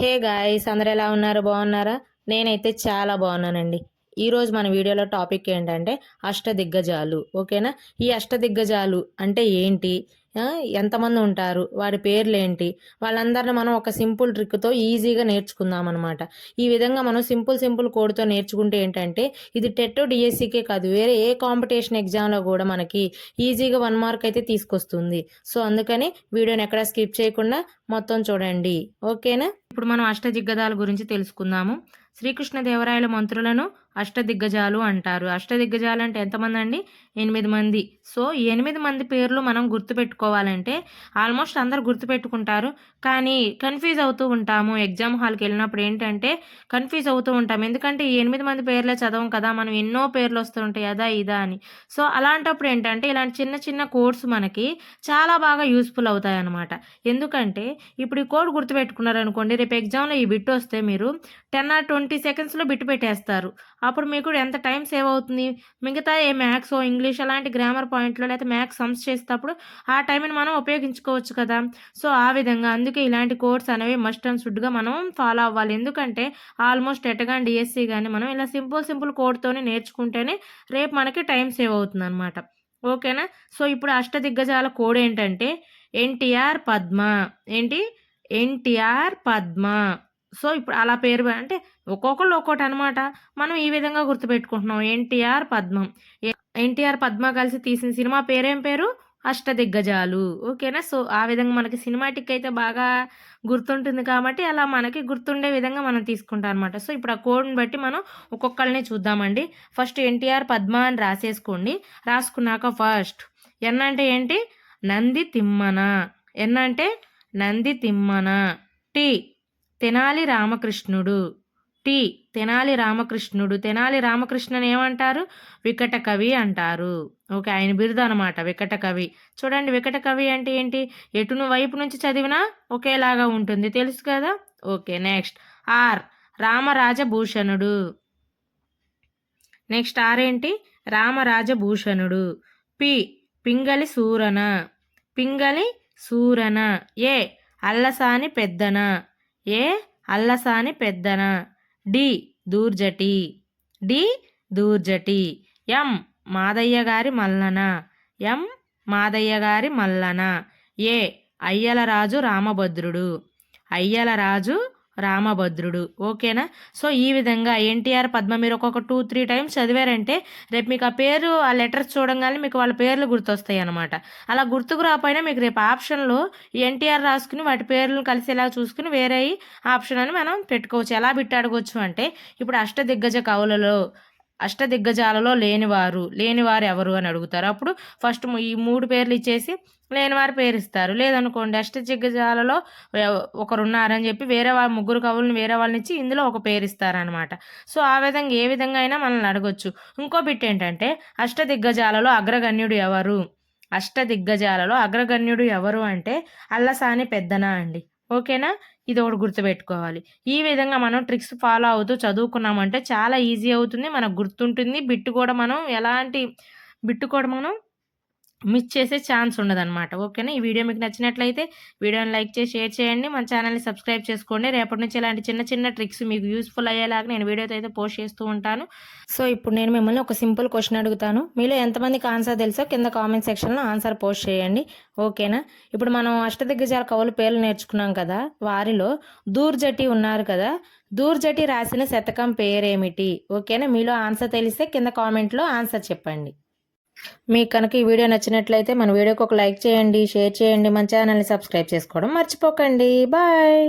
Hey guys అందరు ఎలా ఉన్నారు? బాగున్నారా? నేనైతే చాలా బాగున్నానండి. ఈరోజు మన వీడియోలో టాపిక్ ఏంటంటే అష్టదిగ్గజాలు ఓకేనా? ఈ అష్టదిగ్గజాలు అంటే ఏంటి? ఎంతమంది ఉంటారు? వారి పేర్లు ఏంటి వాళ్ళందరిని మనం ఒక సింపుల్ ట్రిక్తో ఈజీగా నేర్చుకుందాం అనమాట ఈ విధంగా మనం సింపుల్ సింపుల్ కోడ్తో నేర్చుకుంటే ఏంటంటే ఇది టెట్ డిఎస్సికే కాదు వేరే ఏ కాంపిటీషన్ ఎగ్జామ్లో కూడా మనకి ఈజీగా వన్ మార్క్ అయితే తీసుకొస్తుంది. సో అందుకని వీడియోని ఎక్కడ స్కిప్ చేయకుండా మొత్తం చూడండి. ఓకేనా? ఇప్పుడు మనం అష్టదిగ్గజాల గురించి తెలుసుకుందాము. శ్రీకృష్ణదేవరాయల మంత్రులను అష్టదిగ్గజాలు అంటారు. అష్టదిగ్గజాలు అంటే ఎంతమంది అండి ఎనిమిది మంది. సో ఎనిమిది మంది పేర్లు మనం గుర్తుపెట్టుకోవాలంటే ఆల్మోస్ట్ అందరు గుర్తుపెట్టుకుంటారు. కానీ కన్ఫ్యూజ్ అవుతూ ఉంటాము. ఎగ్జామ్ హాల్కి వెళ్ళినప్పుడు ఏంటంటే కన్ఫ్యూజ్ అవుతూ ఉంటాం. ఎందుకంటే ఈ ఎనిమిది మంది పేర్లే చదవం కదా మనం ఎన్నో పేర్లు వస్తూ ఉంటాయి అదా ఇదా అని. సో అలాంటప్పుడు ఏంటంటే ఇలాంటి చిన్న చిన్న కోడ్స్ మనకి చాలా బాగా యూస్ఫుల్ అవుతాయి అన్నమాట. ఎందుకంటే ఇప్పుడు ఈ కోడ్ గుర్తుపెట్టుకున్నారనుకోండి రేపు ఎగ్జామ్లో ఈ బిట్ వస్తే మీరు టెన్ ఆర్ ట్వంటీ ట్వంటీ సెకండ్స్లో బిట్ పెట్టేస్తారు. అప్పుడు మీకు ఎంత టైం సేవ్ అవుతుంది? మిగతా ఏ మ్యాథ్స్ ఇంగ్లీష్ అలాంటి గ్రామర్ పాయింట్లో లేకపోతే మ్యాథ్స్ సమ్స్ చేసేటప్పుడు ఆ టైంని మనం ఉపయోగించుకోవచ్చు కదా? సో ఆ విధంగా అందుకే ఇలాంటి కోర్స్ అనేవి మస్ట్ అండ్ షుడ్గా మనం ఫాలో అవ్వాలి. ఎందుకంటే ఆల్మోస్ట్ ఎట్ డిఎస్సీ డిఎస్సి కానీ మనం ఇలా సింపుల్ సింపుల్ కోడ్తోనే నేర్చుకుంటేనే రేపు మనకి టైం సేవ్ అవుతుంది అనమాట ఓకేనా? సో ఇప్పుడు అష్టదిగ్గజాల కోడ్ ఏంటంటే ఎన్టీఆర్ పద్మ. ఏంటి? ఎన్టీఆర్ పద్మ. సో ఇప్పుడు అలా పేరు అంటే ఒక్కొక్కళ్ళు ఒక్కోటి అనమాట మనం ఈ విధంగా గుర్తుపెట్టుకుంటున్నాం. ఎన్టీఆర్ పద్మం. ఎన్టీఆర్ పద్మ కలిసి తీసిన సినిమా పేరేం పేరు? అష్టదిగ్గజాలు. ఓకేనా? సో ఆ విధంగా మనకి సినిమాటిక్ అయితే బాగా గుర్తుంటుంది కాబట్టి అలా మనకి గుర్తుండే విధంగా మనం తీసుకుంటాం అనమాట సో ఇప్పుడు ఆ కోడ్ని బట్టి మనం ఒక్కొక్కరిని చూద్దామండి. ఫస్ట్ ఎన్టీఆర్ పద్మ అని రాసేసుకోండి. రాసుకున్నాక ఫస్ట్ ఎన్ అంటే ఏంటి? నంది తిమ్మన. ఎన్ అంటే నంది తిమ్మన. టీ తెనాలి రామకృష్ణుడు. టి. తెనాలి రామకృష్ణుడు. తెనాలి రామకృష్ణని ఏమంటారు? వికట కవి అంటారు. ఓకే ఆయన బిరుదు అనమాట వికట కవి. చూడండి వికట కవి అంటే ఏంటి? ఎటును వైపు నుంచి చదివినా ఒకేలాగా ఉంటుంది. తెలుసు కదా? Okay next. R. Ramarajabhushanudu. Next R ఏంటి? Ramarajabhushanudu. P. Pingali Surana. Pingali Surana. A. Allasani Peddana. A? Allasani Peddana. D. Dhurjati. D. Dhurjati. M. Madayya గారి మల్లన. ఎం. మాదయ్య గారి మల్లన. ఏ. అయ్యలరాజు రామభద్రుడు. అయ్యలరాజు రామభద్రుడు. ఓకేనా? సో ఈ విధంగా ఎన్టీఆర్ పద్మ మీరు ఒక్కొక్క టూ త్రీ టైమ్స్ చదివారంటే రేపు మీకు ఆ పేరు ఆ లెటర్స్ చూడంగానే మీకు వాళ్ళ పేర్లు గుర్తొస్తాయి అనమాట అలా గుర్తుకు రాకపోయినా మీకు రేపు ఆప్షన్లో ఎన్టీఆర్ రాసుకుని వాటి పేర్లు కలిసేలా చూసుకుని వేరే ఆప్షన్ అని మనం పెట్టుకోవచ్చు. ఎలా బిట్టాడుకోవచ్చు అంటే ఇప్పుడు అష్టదిగ్గజ కవులలో అష్టదిగ్గజాలలో లేనివారు లేనివారు ఎవరు అని అడుగుతారు. అప్పుడు ఫస్ట్ ఈ మూడు పేర్లు ఇచ్చేసి లేనివారి పేరు ఇస్తారు లేదనుకోండి అష్టదిగ్గజాలలో ఎవ- ఒకరు ఉన్నారని చెప్పి వేరే వాళ్ళ ముగ్గురు కవులను వేరే వాళ్ళని ఇచ్చి ఇందులో ఒక పేరుస్తారనమాట సో ఆ విధంగా ఏ విధంగా అయినా మనల్ని అడగొచ్చు. ఇంకో బిట్ ఏంటంటే అష్టదిగ్గజాలలో అగ్రగణ్యుడు ఎవరు? అష్టదిగ్గజాలలో అగ్రగణ్యుడు ఎవరు అంటే అల్లసాని పెద్దన అండి. ఓకేనా? ఇది ఒకటి గుర్తుపెట్టుకోవాలి. ఈ విధంగా మనం ట్రిక్స్ ఫాలో అవుతూ చదువుకున్నామంటే చాలా ఈజీ అవుతుంది మనకు గుర్తుంటుంది. బిట్టు కూడా మనం ఎలాంటి బిట్టు కూడా మనం మిస్ చేసే ఛాన్స్ ఉండదన్నమాట. ఓకేనా? ఈ వీడియో మీకు నచ్చినట్లయితే వీడియోని లైక్ చేసి షేర్ చేయండి. మన ఛానల్ని సబ్స్క్రైబ్ చేసుకోండి. రేపటి నుంచి ఇలాంటి చిన్న చిన్న ట్రిక్స్ మీకు యూస్ఫుల్ అయ్యేలాగా నేను వీడియోతో అయితే పోస్ట్ చేస్తూ ఉంటాను. సో ఇప్పుడు నేను మిమ్మల్ని ఒక సింపుల్ క్వశ్చన్ అడుగుతాను. మీలో ఎంతమందికి ఆన్సర్ తెలుసో కింద కామెంట్ సెక్షన్లో ఆన్సర్ పోస్ట్ చేయండి. ఓకేనా? ఇప్పుడు మనం అష్టదిగ్గజాల కవులు పేర్లు నేర్చుకున్నాం కదా? వారిలో దూర్జటి ఉన్నారు కదా? దూర్జటి రాసిన శతకం పేరేమిటి? ఓకేనా? మీలో ఆన్సర్ తెలిస్తే కింద కామెంట్లో ఆన్సర్ చెప్పండి. మీకు కనుక ఈ వీడియో నచ్చినట్లయితే మన వీడియోకి ఒక లైక్ చేయండి షేర్ చేయండి మన ఛానల్ని సబ్స్క్రైబ్ చేసుకోవడం మర్చిపోకండి. బాయ్.